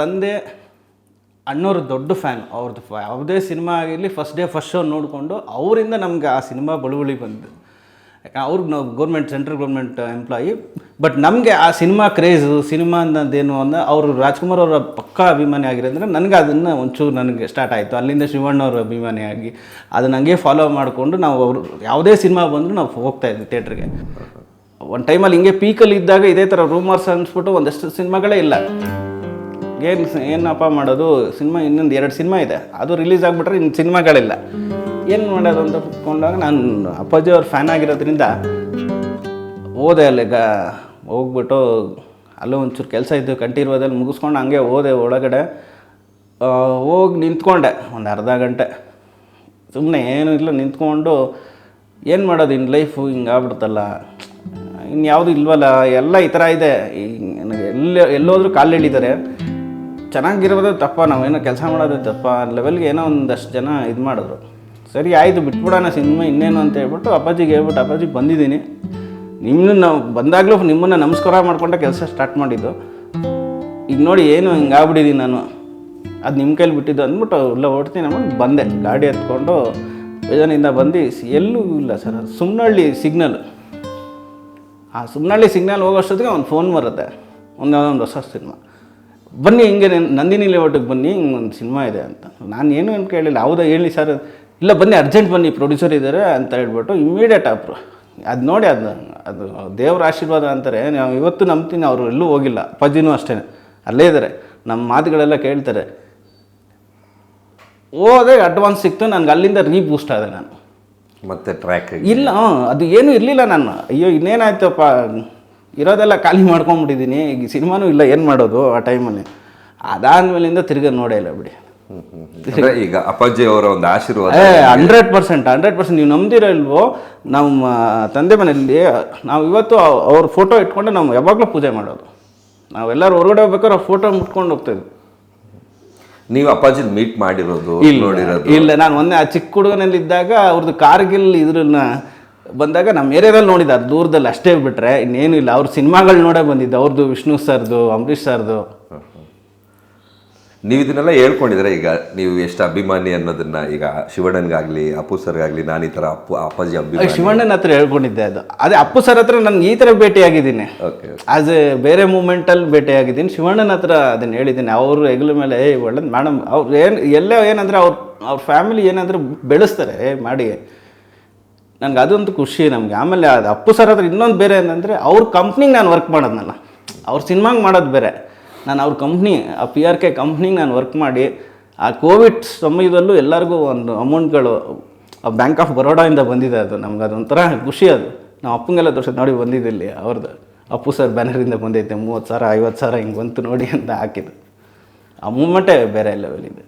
ತಂದೆ ಅಣ್ಣವ್ರ ದೊಡ್ಡ ಫ್ಯಾನ್. ಅವ್ರದ್ದು ಯಾವುದೇ ಸಿನಿಮಾ ಆಗಿರಲಿ ಫಸ್ಟ್ ಡೇ ಫಸ್ಟ್ ಶೋ ನೋಡಿಕೊಂಡು ಅವರಿಂದ ನಮ್ಗೆ ಆ ಸಿನಿಮಾ ಬಳುವಳಿ ಬಂತು ಅವ್ರಿಗೆ ನಾವು government central government employee but ನಮಗೆ ಆ ಸಿನಿಮಾ ಕ್ರೇಜು ಸಿನಿಮಾ ಅನ್ನೋದೇನು ಅನ್ನೋ ಅವರು ರಾಜ್ಕುಮಾರ್ ಅವರ ಪಕ್ಕಾ ಅಭಿಮಾನಿ ಆಗಿರೋದ್ರೆ ನನಗೆ ಅದನ್ನು ಒಂಚೂರು ನನಗೆ ಸ್ಟಾರ್ಟ್ ಆಯಿತು. ಅಲ್ಲಿಂದ ಶಿವಣ್ಣವ್ರ ಅಭಿಮಾನಿ ಆಗಿ ಅದನ್ನ ಹಂಗೆ ಫಾಲೋ ಮಾಡಿಕೊಂಡು ನಾವು ಅವರು ಯಾವುದೇ ಸಿನಿಮಾ ಬಂದರೂ ನಾವು ಹೋಗ್ತಾ ಇದ್ವಿ ಥಿಯೇಟ್ರಿಗೆ ಒಂದು ಟೈಮಲ್ಲಿ ಹಿಂಗೆ ಪೀಕಲ್ಲಿ ಇದ್ದಾಗ ಇದೇ ಥರ ರೂಮರ್ಸ್ ಅನ್ಸ್ಬಿಟ್ಟು ಒಂದಷ್ಟು ಸಿನಿಮಾಗಳೇ ಇಲ್ಲ. ಏನು ಏನಪ್ಪ ಮಾಡೋದು? ಸಿನಿಮಾ ಇನ್ನೊಂದು ಎರಡು ಸಿನಿಮಾ ಇದೆ. ಅದು ರಿಲೀಸ್ ಆಗಿಬಿಟ್ರೆ ಇನ್ನು ಸಿನಿಮಾಗಳಿಲ್ಲ. ಏನು ಮಾಡೋದು ಅಂತ ಕುತ್ಕೊಂಡಾಗ ನಾನು ಅಪ್ಪಾಜಿ ಅವ್ರ ಫ್ಯಾನ್ ಆಗಿರೋದ್ರಿಂದ ಹೋದೆ ಅಲ್ಲಿ ಹೋಗ್ಬಿಟ್ಟು ಅಲ್ಲೂ ಒಂಚೂರು ಕೆಲಸ ಇದ್ದು ಕಂಠೀರ್ವದಲ್ಲಿ ಮುಗಿಸ್ಕೊಂಡು ಹಂಗೆ ಹೋದೆ ಒಳಗಡೆ ಹೋಗಿ ನಿಂತ್ಕೊಂಡೆ ಒಂದು ಅರ್ಧ ಗಂಟೆ. ಸುಮ್ಮನೆ ಏನು ಇಲ್ಲ, ನಿಂತ್ಕೊಂಡು ಏನು ಮಾಡೋದು? ಇನ್ನು ಲೈಫು ಹಿಂಗೆ ಆಗ್ಬಿಡ್ತಲ್ಲ. ಇನ್ಯಾವುದು ಇಲ್ವಲ್ಲ? ಎಲ್ಲ ಈ ಥರ ಇದೆ. ನನಗೆ ಎಲ್ಲ ಎಲ್ಲೋದ್ರೂ ಕಾಲು ಎಳಿತಾರೆ. ಚೆನ್ನಾಗಿರೋದು ತಪ್ಪ, ನಾವೇನೋ ಕೆಲಸ ಮಾಡೋದು ತಪ್ಪ ಲೆವೆಲ್ಗೆ ಏನೋ ಒಂದಷ್ಟು ಜನ ಇದು ಮಾಡಿದ್ರು. ಸರಿ, ಆಯಿತು, ಬಿಟ್ಬಿಡೋಣ ಸಿನಿಮಾ ಇನ್ನೇನು ಅಂತ ಹೇಳ್ಬಿಟ್ಟು ಅಪ್ಪಾಜಿಗೆ ಹೇಳ್ಬಿಟ್ಟು, ಅಪ್ಪಾಜಿ, ಬಂದಿದ್ದೀನಿ. ನಿಮ್ಮನ್ನು ನಾವು ಬಂದಾಗಲೂ ನಿಮ್ಮನ್ನು ನಮಸ್ಕಾರ ಮಾಡ್ಕೊಂಡೆ ಕೆಲಸ ಸ್ಟಾರ್ಟ್ ಮಾಡಿದ್ದು. ಈಗ ನೋಡಿ ಏನು ಹಿಂಗೆ ಆಗ್ಬಿಟ್ಟಿದ್ದೀನಿ ನಾನು. ಅದು ನಿಮ್ಮ ಕೈಲಿ ಬಿಟ್ಟಿದ್ದು ಅಂದ್ಬಿಟ್ಟು ಎಲ್ಲ ಓಡ್ತೀನಿ ಅಂದ್ಬಿಟ್ಟು ಬಂದೆ. ಗಾಡಿ ಹತ್ಕೊಂಡು ಬೇಜಾನಿಂದ ಬಂದು ಎಲ್ಲೂ ಇಲ್ಲ ಸರ್. ಸುಮ್ಮನಹಳ್ಳಿ ಸಿಗ್ನಲ್. ಆ ಸುಮ್ಮನಳ್ಳಿ ಸಿಗ್ನಲ್ ಹೋಗೋಷ್ಟೊತ್ತಿಗೆ ಒಂದು ಫೋನ್ ಬರುತ್ತೆ. ಒಂದೊಂದು ಒಂದು ಹೊಸ ಸಿನಿಮಾ. ಬನ್ನಿ ಹಿಂಗೆ ನಂದಿನಿ ಲೇಔಟಿಗೆ ಬನ್ನಿ ಹಿಂಗೆ ಒಂದು ಸಿನಿಮಾ ಇದೆ ಅಂತ. ನಾನು ಏನು ಅಂತ ಕೇಳಿಲ್ಲ. ಹೌದಾ ಹೇಳಿ ಸರ್. ಇಲ್ಲ ಬನ್ನಿ ಅರ್ಜೆಂಟ್ ಬನ್ನಿ ಪ್ರೊಡ್ಯೂಸರ್ ಇದ್ದಾರೆ ಅಂತ ಹೇಳ್ಬಿಟ್ಟು ಇಮ್ಮಿಡಿಯೇಟ್ ಅಪ್ರು ಅದು ನೋಡಿ ಅದು ಅದು ದೇವ್ರ ಆಶೀರ್ವಾದ ಅಂತಾರೆ. ನಾವು ಇವತ್ತು ನಂಬ್ತೀನಿ ಅವರು ಎಲ್ಲೂ ಹೋಗಿಲ್ಲ. ಅಪ್ಪಾಜಿನೂ ಅಷ್ಟೇ ಅಲ್ಲೇ ಇದ್ದಾರೆ ನಮ್ಮ ಮಾತುಗಳೆಲ್ಲ ಕೇಳ್ತಾರೆ. ಹೋದೆ ಅಡ್ವಾನ್ಸ್ ಸಿಕ್ತು ನನಗೆ ಅಲ್ಲಿಂದ ರೀಬೂಸ್ಟ್ ಆದೆ ನಾನು. ಮತ್ತೆ ಟ್ರ್ಯಾಕ್ ಇಲ್ಲ ಅದು ಏನೂ ಇರಲಿಲ್ಲ ನಾನು ಅಯ್ಯೋ ಇನ್ನೇನಾಯ್ತಪ್ಪ? ಇರೋದೆಲ್ಲ ಖಾಲಿ ಮಾಡ್ಕೊಂಬಿಟ್ಟಿದ್ದೀನಿ. ಈಗ ಸಿನಿಮಾನೂ ಇಲ್ಲ ಏನು ಮಾಡೋದು ಆ ಟೈಮಲ್ಲಿ ಅದಾದ್ಮೇಲಿಂದ ತಿರ್ಗ ನೋಡೇ ಇಲ್ಲ ಬಿಡಿ. ಅಂದ್ರೆ ಈಗ ಅಪ್ಪಾಜಿ ಅವರ ಒಂದು ಆಶೀರ್ವಾದ ಹಂಡ್ರೆಡ್ ಪರ್ಸೆಂಟ್ ಹಂಡ್ರೆಡ್ ಪರ್ಸೆಂಟ್ ನೀವು ನಂಬ್ದಿರೋ ಇಲ್ವೋ ನಮ್ಮ ತಂದೆ ಮನೆಯಲ್ಲಿ ನಾವು ಇವತ್ತು ಅವ್- ಅವ್ರ ಫೋಟೋ ಇಟ್ಕೊಂಡು ನಾವು ಯಾವಾಗಲೂ ಪೂಜೆ ಮಾಡೋದು. ನಾವೆಲ್ಲರೂ ಹೊರಗಡೆ ಹೋಗ್ಬೇಕಾದ್ರೆ ಅವ್ರ ಫೋಟೋ ಮುಟ್ಕೊಂಡು ಹೋಗ್ತಾಯಿದ್ವಿ ನೀವು ಅಪ್ಪಾಜಿ ಮೀಟ್ ಮಾಡಿರೋದು ನೋಡಿರೋದು? ಇಲ್ಲ ನಾನು ಮೊನ್ನೆ ಆ ಚಿಕ್ಕ ಹುಡುಗನಲ್ಲಿದ್ದಾಗ ಅವ್ರದ್ದು ಕಾರ್ಗಿಲ್ ಇದ್ರನ್ನ ಬಂದಾಗ ನಮ್ಮ ಏರಿಯಾದಲ್ಲಿ ನೋಡಿದ್ದಾರೆ ದೂರದಲ್ಲಿ ಅಷ್ಟೇ ಬಿಟ್ಟರೆ ಇನ್ನೇನು ಇಲ್ಲ. ಅವ್ರ ಸಿನಿಮಾಗಳು ನೋಡೇ ಬಂದಿದ್ದು. ಅವ್ರದ್ದು ವಿಷ್ಣು ಸರ್ದು ಅಂಬರೀಷ್ ಸರ್ದು. ನೀವು ಇದನ್ನೆಲ್ಲ ಹೇಳ್ಕೊಂಡಿದ್ರೆ ಈಗ ನೀವು ಎಷ್ಟು ಅಭಿಮಾನಿ ಅನ್ನೋದನ್ನ ಈಗ ಶಿವಣ್ಣನ್ಗಾಗ್ಲಿ ಅಪ್ಪು ಸರ್ಗಾಗ್ಲಿ ನಾನು ಈ ಥರ ಅಪ್ಪು ಅಪ್ಪಾಜಿ ಅಭಿಮಾನಿ. ಶಿವಣ್ಣನ ಹತ್ರ ಹೇಳ್ಕೊಂಡಿದ್ದೆ ಅದು. ಅದೇ ಅಪ್ಪು ಸರ್ ಹತ್ರ ನಾನು ಈ ಥರ ಭೇಟಿಯಾಗಿದ್ದೀನಿ. ಓಕೆ ಆಸ್ ಎ ಬೇರೆ ಮೂಮೆಂಟಲ್ಲಿ ಭೇಟಿಯಾಗಿದ್ದೀನಿ. ಶಿವಣ್ಣನ ಹತ್ರ ಅದನ್ನು ಹೇಳಿದ್ದೀನಿ. ಅವರು ಹೆಗಲ ಮೇಲೆ ಏ ಒಳ್ಳೆ ಮೇಡಮ್ ಅವ್ರು ಏನು ಎಲ್ಲೇ ಏನಂದರೆ ಅವ್ರು ಅವ್ರ ಫ್ಯಾಮಿಲಿ ಏನಂದ್ರೆ ಬೆಳೆಸ್ತಾರೆ ಏ ಮಾಡಿ. ನನಗೆ ಅದೊಂದು ಖುಷಿ, ನಮಗೆ ಆಮೇಲೆ ಅದು ಅಪ್ಪು ಸರ್ ಆದರೆ ಇನ್ನೊಂದು ಬೇರೆ ಏನಂದರೆ ಅವ್ರ ಕಂಪ್ನಿಗೆ ನಾನು ವರ್ಕ್ ಮಾಡೋದ್ನಲ್ಲ. ಅವ್ರ ಸಿನಿಮಾಗೆ ಮಾಡೋದು ಬೇರೆ. ನಾನು ಅವ್ರ ಕಂಪ್ನಿ ಆ ಪಿ ಆರ್ ಕೆ ಕಂಪ್ನಿಗೆ ನಾನು ವರ್ಕ್ ಮಾಡಿ, ಆ ಕೋವಿಡ್ ಸಮಯದಲ್ಲೂ ಎಲ್ಲರಿಗೂ ಒಂದು ಅಮೌಂಟ್ಗಳು ಬ್ಯಾಂಕ್ ಆಫ್ ಬರೋಡಾಯಿಂದ ಬಂದಿದೆ ಅದು. ನಮ್ಗೆ ಅದೊಂಥರ ಖುಷಿ ಅದು. ನಾವು ಅಪ್ಪಂಗೆಲ್ಲ ತೋರಿಸೋದು ನೋಡಿ ಬಂದಿದ್ದಿಲ್ಲಿ ಅವ್ರದ್ದು ಅಪ್ಪು ಸರ್ ಬ್ಯಾನರಿಂದ ಬಂದೈತೆ ಮೂವತ್ತು ಸಾವಿರ ಐವತ್ತು ಸಾವಿರ ಹಿಂಗೆ ಬಂತು ನೋಡಿ ಅಂತ ಹಾಕಿದ್ದು. ಆ ಮೂಮೆಂಟೇ ಬೇರೆ ಲೆವೆಲಿದೆ